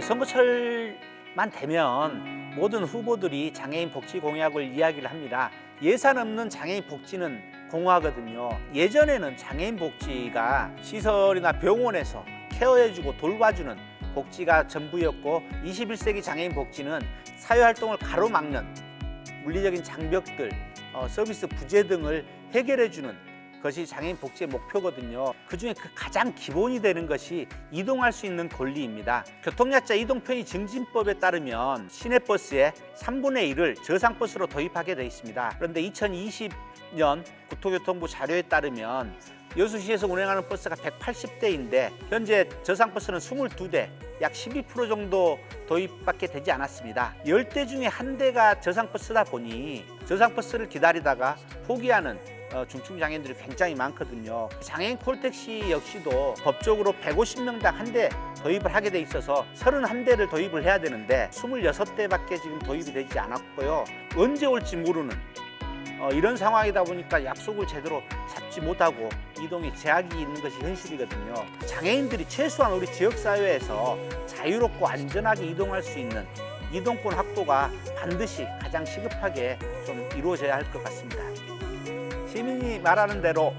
선거철만 되면 모든 후보들이 장애인 복지 공약을 이야기를 합니다. 예산 없는 장애인 복지는 공허하거든요. 예전에는 장애인 복지가 시설이나 병원에서 케어해주고 돌봐주는 복지가 전부였고 21세기 장애인 복지는 사회활동을 가로막는 물리적인 장벽들, 어, 서비스 부재 등을 해결해주는 것이 장애인 복지의 목표거든요. 그 중에 그 가장 기본이 되는 것이 이동할 수 있는 권리입니다. 교통약자 이동편의 증진법에 따르면 시내버스의 3분의 1을 저상버스로 도입하게 되어 있습니다. 그런데 2020년 국토교통부 자료에 따르면 여수시에서 운행하는 버스가 180대인데 현재 저상버스는 22대, 약 12% 정도 도입밖에 되지 않았습니다. 10대 중에 한 대가 저상버스다 보니 저상버스를 기다리다가 포기하는 어, 중증 장애인들이 굉장히 많거든요. 장애인 콜택시 역시도 법적으로 150명당 한 대 도입을 하게 돼 있어서 31대를 도입을 해야 되는데 26대밖에 지금 도입이 되지 않았고요. 언제 올지 모르는 어, 이런 상황이다 보니까 약속을 제대로 잡지 못하고 이동에 제약이 있는 것이 현실이거든요. 장애인들이 최소한 우리 지역 사회에서 자유롭고 안전하게 이동할 수 있는 이동권 확보가 반드시 가장 시급하게 좀 이루어져야 할 것 같습니다. 시민이 말하는 대로